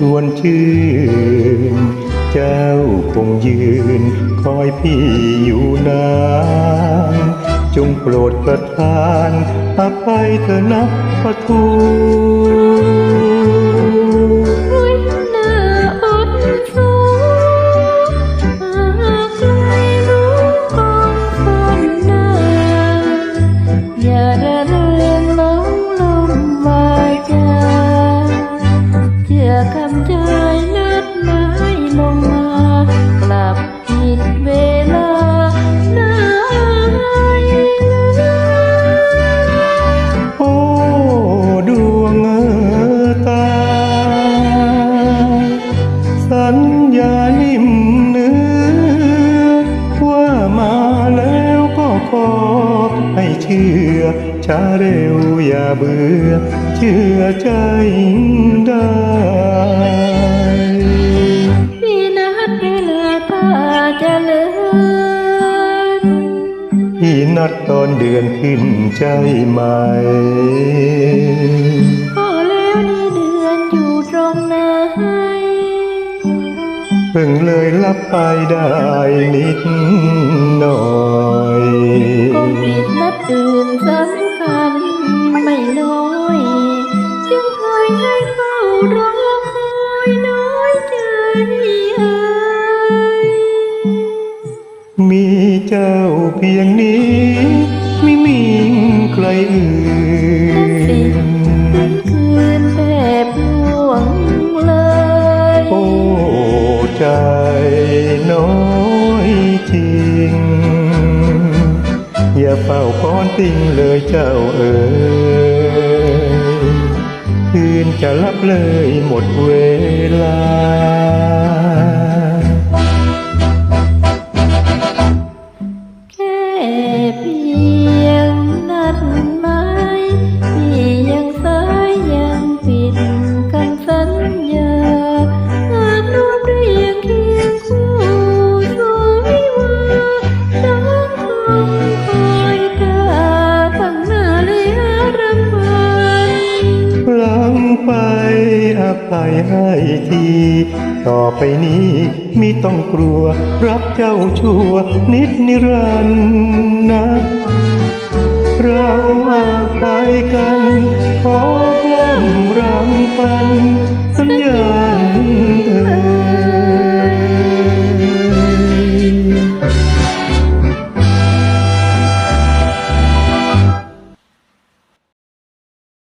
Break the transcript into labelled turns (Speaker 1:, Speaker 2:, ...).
Speaker 1: วลชวนชื่น เจ้าคงยืน คอยพี่อยู่นานจงโปรดประทานอภัยเถอะนะประทู
Speaker 2: สั
Speaker 1: ญญานิ่มเนื้อ ว่ามาแล้วก็ขอให้เชื่อช้าเร็วอย่าเบื่อ เชื่อใจได้
Speaker 2: พี่นัดเวลาถ้าจะเลิก
Speaker 1: ที่นัดตอนเดือนขึ้นใจไหม่
Speaker 2: เพิ่
Speaker 1: งเลยลับไปได้นิดหน่อย
Speaker 2: คงผิดนัดอื่นสำคัญไม่น้อย จึงคอยให้เฝ้ารอคอยน้อยใจเอ่ย
Speaker 1: มีเจ้าเพียงนี้ ไม่มีใครอื่
Speaker 2: นั่
Speaker 1: อย่าเฝ้าค้อนติ้งเลยเจ้าเอ๋ยคืนจะลับเลยหมดเวลา ภัยให้ที ต่อไปนี้มิต้องกลัว รักเจ้าชั่วนิดนิรันดร์นะ เราอภัยกัน ขอกล้มรังปัน